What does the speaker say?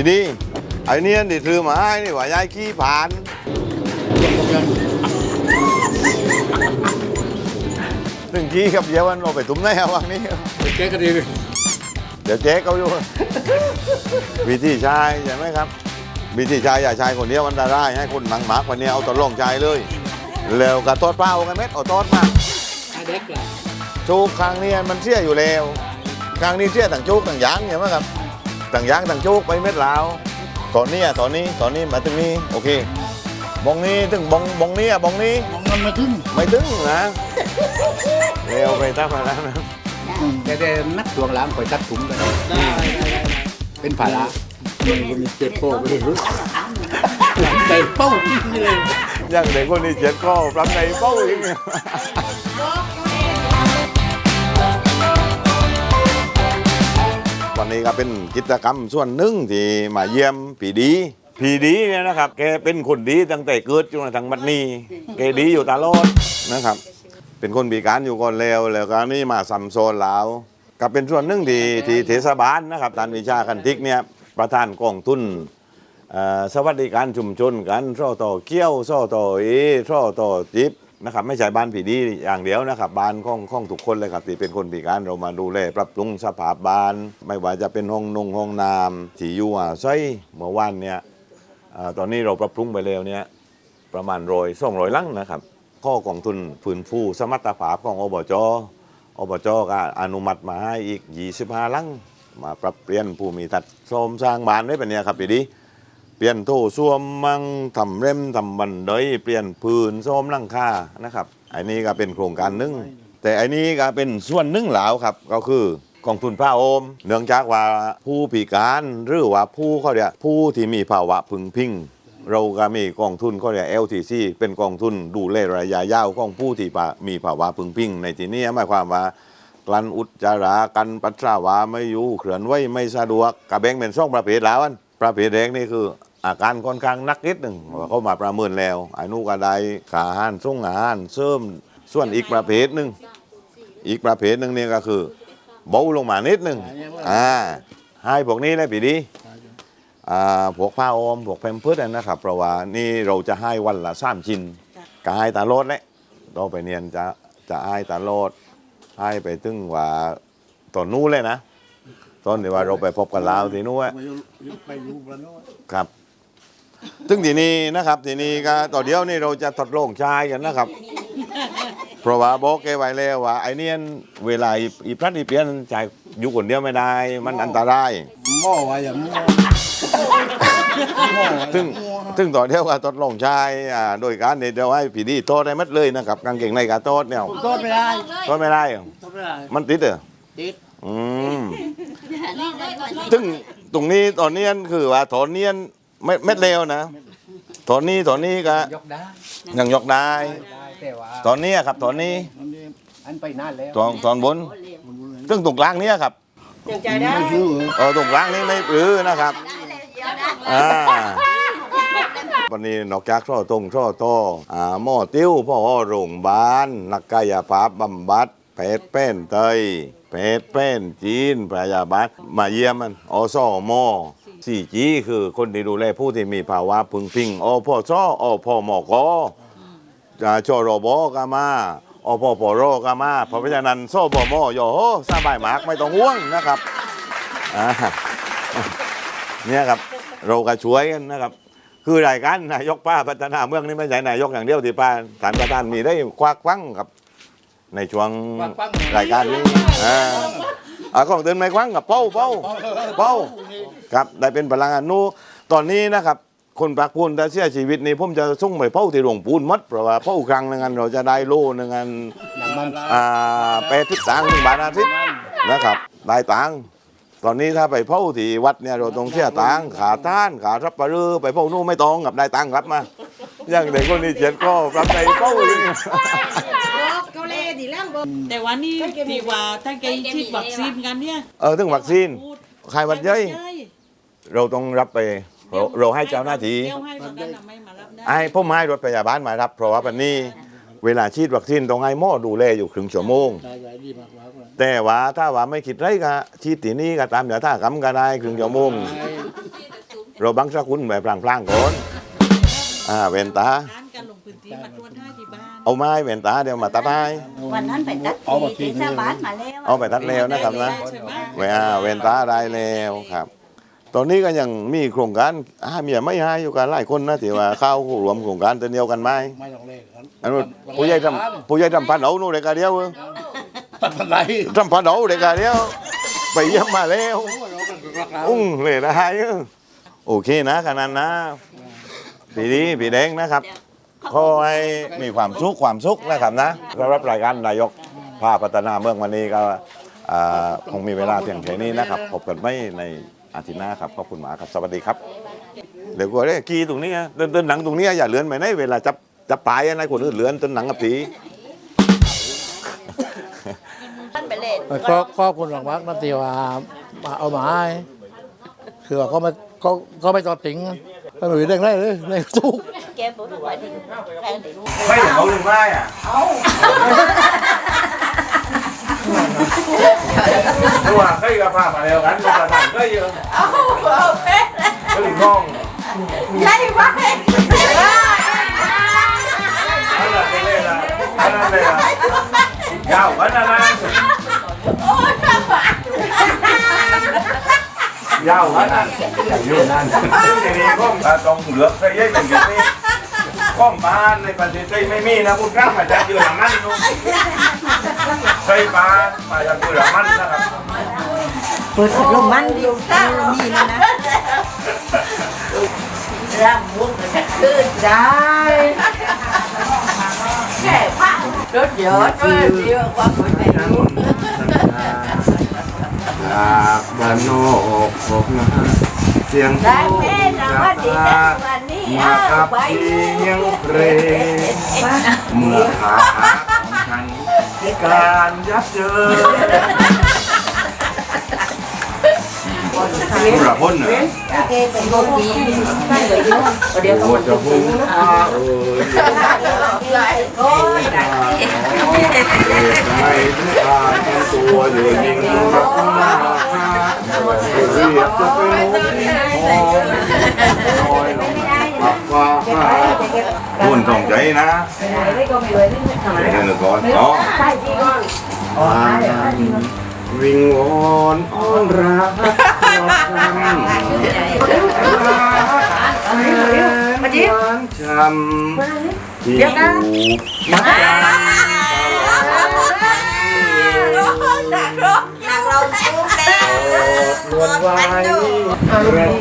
ทีนี้ไอ้เนี่ยนี่ถือมาให้นี่ว่ายายขี้ผ่านซึ่งขี้ครับเดี๋ยวมันเราไปตุ้มได้ครับวันนี้แกก็ดีเดี๋ยวเจ๊เขาอยู่วิธีชายใช่ไหมครับ วิธีชายอย่าชายคนเดียวมันจะได้ให้คนหนังหมากคนนี้เอาตัวลงชายเลย แล้วกระโทษเปล่ากันเม็ดเอาโทษมาเด็กล่ะจูกครั้งนี้มันเสียอยู่แล้วครั้งนี้เสียต่างจูกต่างยางใช่ไหมครับ ต่างยางต่างจูกไปเม็ดลาวตอนนี้อะตอนนี้ตอนนี้มาถึงนี้โอเคบองนี้ถึงบองบองนี้อะบองนี้มองมันมาถึงไม่ถึงนะเร็วไปตั้งมาแล้วนะแต่แต่นักดวงล้างคอยตัดถุงไปเป็นภาระมีมีเจ็บโป้ไปรู้ใจเป้านี่เลยยังเด็กคนนี้เจ็ดก็ปรับในเป้าอีกเนี่ย นนี้ก็เป็นกิจกรรมส่วนหนึ่งที่มาเยี่ยมผีดีผีดีเนี่ยนะครับแกเป็นคนดีตั้งแต่เกิดจนกระทั่งบัดนี้แกดีอยู่ตลอดนะครับ เป็นคนปีการอยู่ก่อนแล้วแล้วก็นี่มาซัมโซนแล้วก็เป็นส่วนหนึ่งที่ที่เทศบาลนะครับทานวิชาคันทิกเนี่ยประธานกองทุนเอ่อสวัสดิการชุมชนกันซ่อต่อเกี้ยวซ่อต่อเอซ่อต่อจิ๊บ นะครับไม่ใช่บ้านผีดีอย่างเดียวนะครับบ้านของของทุกคนเลยครับที่เป็นคนพิการเรามาดูแลปรับปรุงสภาพบ้าน ไม่ว่าจะเป็นห้องนงห้องน้ำที่อยู่อาศัยเมื่อวานเนี่ยอตอนนี้เราปรับปรุงไปแล้วเนี่ยประมาณร้อยสองร้อยลังนะครับข้อกองทุนฟื้นฟูสมรรถภาพของอบจอบจก็อนุมัติมาให้อีก 25 ลังมาปรับเปลี่ยนภูมิทัศน์โทรมสร้างบ้านได้เป็นเนี่ยครับพี่ดี เปลี่ยนโถส้วมมั่งทำเร่มทำบันไดเปลี่ยนพื้นส้มหลังคานะครับอันนี้ก็เป็นโครงการหนึ่งแต่อันนี้ก็เป็นส่วนหนึ่งหลาวครับก็คือกองทุนพระโอม เนื่องจากว่าผู้พิการหรือว่าผู้เขาเรียกผู้ที่มีภาวะพึงพิงเราก็มีกองทุนเขาเรียก LTC เป็นกองทุนดูแลระยะยาวของผู้ที่มีภาวะพึงพิง ในที่นี้หมายความว่ากลันอุจจาระกันปัสสาวะไม่อยู่เคลื่อนไหวไม่สะดวกกระแบงเป็นสองประเภทแล้วอันประเภทแรกนี่คือ อาการค่อนข้างนักนิดหนึ่งว่าเขามาประเมินแล้วไอ้นู่นก็ได้ขาอาหารส่งอาหารเสริมส่วนอีกประเภทหนึ่งอีกประเภทหนึ่งเนี่ยก็คือเบาลงมานิดหนึ่งอ่าให้พวกนี้เลยปีดีอ่าพวกผ้าออมพวกแพมเพิร์ดนะครับเพราะว่านี่เราจะให้วันละสามชิ้นก็ให้ตาโลดเลยเราไปเนียนจะจะให้ตาโลดให้ไปถึงว่าตอนนู้นเลยนะตอนที่ว่าเราไปพบกันลาวที่นู้นอะไปอยู่บ้านโน้นครับ ซึ่งทีนี้นะครับทีนี้ก็ต่อเดียวนี่เราจะทดลองใช้กันนะครับ เพราะว่าบอกแกไว้แล้วว่าไอ้เนี่ยเวลาอีอีพลัดอีเปลี่ยนใช้อยู่คนเดียวไม่ได้ มันอันตรายหม้อไว้อย่างนี้ซึ่งซึ่งต่อเดียวก็ทดลองใช้อ่าโดยการเนี่ยเดี๋ยวให้ผีดีโทษได้หมัดเลยนะครับกางเกงในกาโทษเนี่ยโทษไม่ได้โทษไม่ได้เหรอโทษไม่ได้มันติดเหรอติดอืมซึ่งตรงนี้ตอนนี้คือว่าถอนเนียน ม่เม็ดเร็วนะตอนนี้ตอนนี้ก็ยกได้ยังยกได้ตอนนี้ครับตอนนี้อันไปนานแล้วตอนตนบนซึ่งตรกลางเนี้ยครับเออตรกลางนี้ไม่ปรือนะครับอ่าวันนี้นอกจากช่อตรงช่อโตอ่าหม้อติ้วพ่อโรงพยาบาลนักกายภาพบำบัดเพชรเป็นเตยเพชรเป็นจีนพยาบาลมาเยี่ยมมันอสอมอ สี่จีคือคนที่ดูแลผู้ที่มีภาวะพึงพิงอพชอพมกอ่าชรบกามาอพปรกามาพระพิะนั้นโซบมอยโหสบายมากไม่ต้องห่วงนะครับเนี่ยครับเราก็ช่วยกันนะครับ คือรายการนายกป้าพัฒนาเมืองนี่ไม่ใช่นายกอย่างเดียวที่ป้าสารประธานมีได้ควักควังครับ ในช่วงรายการนี้อ่าของเดินไม่ควังกับเป้าเป้าเป้า ครับได้เป็นพลังงานนู้ตอนนี้นะครับคนปักพูนถ้าเสียชีวิตนี่ผมจะส่งไปเป้าที่โรงปูนหมัดเพราะว่าเป้าครั้งหนึงอันเราจะได้โลหนึงอันน้ำมัน อ่าแปดสิบตังค์ถึงบาทอาทิตย์นะครับได้ตังค์ตอนนี้ถ้าไปเผาที่วัดเนี่ยเราต้องเสียตังค์ขาท่านขารับปะรือไปเผานู่นไม่ต้องกับได้ตังค์รับมาอย่างเด็กคนนี้เจ็ดก็รับใจเผาอยู่นี่เขาเล่ดีแล้วบแต่ว่านี่ที่ว่าถ้าแกฉีดวัคซีนกันเนี่ย เออถึงวัคซีนพูดใครวัดเย้ย เราต้องรับไปเราเราให้เจ้าหน้าที่เดี๋ยวให้วันนั้นน่ะไม่มารับได้ไอ้พ่อไม้รถพยาบาลมารับ เพราะว่าปันนี้เวลาฉีดวัคซีนต้องให้หมอดูแลอยู่ครึ่งชั่วโมง ได้ได้ดีมากมากเลยแต่ว่าถ้าว่าไม่คิดไรก็ฉีดที่นี่ก็ตามอย่าท่ากำก็ได้ครึ่งชั่วโมง เราบังสกุลแบบพลางๆก่อนอ่าเวนตา ร้านการลงพื้นที่มาตรวจท่าที่บ้าน เอาไม้เวนตาเดี๋ยวมาตัดให้วันนั้นไปตัดที่ที่ชาวบ้านมาแล้วเอาไปตัดแล้วนะครับนะใช่ไหม เวลาเวนตาได้แล้วครับ ตอนนี้ก็ยังมีโครงการอาเมียไม่ให้อยู่กันหลายคนนะที่ว่าเข้ารวมโครงการตัวเดียวกันไหมไม่ต้องเลขครับอันนู้นผู้ใหญ่ทำผู้ใหญ่ทำพันเอาหนู่นเด็กกาเดียวเออตัดพันไรทำพันเอาเด็กกาเดียว ไปเยี่ยมมาแล้วอุ้งเลยนะฮะโอเคนะขนาดนะปีนี้ปีแดงนะครับขอให้มีความสุขความสุขนะครับนะสำหรับรายการนายกภาพัฒนาเมืองวันนี้ก็อ่าคงมีเวลาเพียงแค่นี้นะครับพบกันไม่ใน อาทิตย์หน้าครับขอบคุณหมากครับสวัสดีครับเดี๋ยวก็ได้กีตรงนี้เดินเดินหนังตรงนี้อย่าเลือนไปไหนเวลาจับจับปลายอะไรคนอื่นเลือนต้นหนังกับผีท่านไปเล่นก็ขอบคุณหลังมักนะที่ว่ามาเอามาให้คือว่าเขาไม่เขาเขาไม่ตอดทิ้งไม่เหมือนเรื่องไรเลยเรื่องทุกแกบอกว่าดีแรงดีไม่เห็นเขาหรือไม่อะ ตัวใกล้กับภาพมาแล้วกันภาษาก็เยอะเอาเอาเป็นก็ถึงห้องใช่ไหมขนาดนี้เลยนะขนาดเลยนะยาวขนาดนั้นยาวขนาดอยู่นั่นทีนี้ก้มตาตรงเหลือใส่ยัยเป็นแบบนี้ก้มบ้านในประเทศไทยไม่มีนะคุณกล้ามาจากอยู่หลังนั้นนู่น ใส่ปลามาจากอยู่หลังนั้นนะครับเปิดลมมันดิตั้งนี่นะร่างมุ้งจะขึ้นได้แค่พังรถเยอะด้วยเยอะกว่าคนไหนรู้จากบ้านโนอกออกมาเสียงได้แม่นะว่ามากับเสียงเพลงเมื่อขา การยับเยินผู้รับพ้นเหรอแกเป็นคนดีไม่เลยยุ่งเดียวโอ้จะพูดอาเอ้ยโอ้ยไม่ต้องการเป็นตัวเดือดยิงรับมาเรียกจะเป็นลูกที่พอน้อยลง หุ่นต้องใจนะไม่ก็ไม่เลยนี่ทำไมใจกันก่อนเนาะใช่ที่ก็วิงวอนอ้อนรักยอดคำรักแสนหวานช้ำที่ถูกมัดจำนักร้องนักร้องชูแก้วลวนไว้แรง